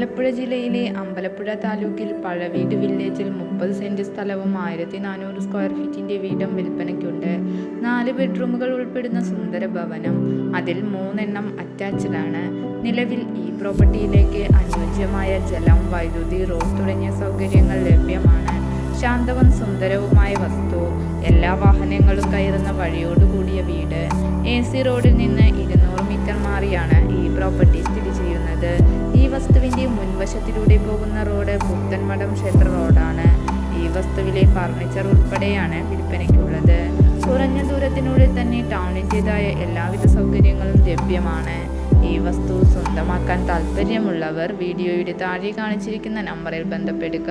ആലപ്പുഴ ജില്ലയിലെ അമ്പലപ്പുഴ താലൂക്കിൽ പഴവീട് വില്ലേജിൽ മുപ്പത് സെന്റ് സ്ഥലവും ആയിരത്തി നാനൂറ് സ്ക്വയർ ഫീറ്റിന്റെ വീടും വിൽപ്പനയ്ക്കുണ്ട്. നാല് ബെഡ്റൂമുകൾ ഉൾപ്പെടുന്ന സുന്ദര ഭവനം അതിൽ മൂന്നെണ്ണം അറ്റാച്ച്ഡ് ആണ്. നിലവിൽ ഈ പ്രോപ്പർട്ടിയിലേക്ക് അനുയോജ്യമായ ജലം വൈദ്യുതി റോഡ് തുടങ്ങിയ സൗകര്യങ്ങൾ ലഭ്യമാണ്. ശാന്തവും സുന്ദരവുമായ വസ്തു എല്ലാ വാഹനങ്ങളും കയറുന്ന വഴിയോടുകൂടിയ വീട്. എ സി റോഡിൽ നിന്ന് ഇരുന്നൂറ് മീറ്റർ മാറിയാണ് ഈ പ്രോപ്പർട്ടി സ്ഥിതി ചെയ്യുന്നത്. ഈ വസ്തുവിന്റെ മുൻവശത്തിലൂടെ പോകുന്ന റോഡ് പുത്തൻമഠം ക്ഷേത്ര റോഡാണ്. ഈ വസ്തുവിലെ ഫർണിച്ചർ ഉൾപ്പെടെയാണ് വിൽപ്പനയ്ക്കുള്ളത്. കുറഞ്ഞ ദൂരത്തിനുള്ളിൽ തന്നെ ടൗണിന്റെതായ എല്ലാവിധ സൗകര്യങ്ങളും ലഭ്യമാണ്. ഈ വസ്തു സ്വന്തമാക്കാൻ താല്പര്യമുള്ളവർ വീഡിയോയുടെ താഴെ കാണിച്ചിരിക്കുന്ന നമ്പറിൽ ബന്ധപ്പെടുക.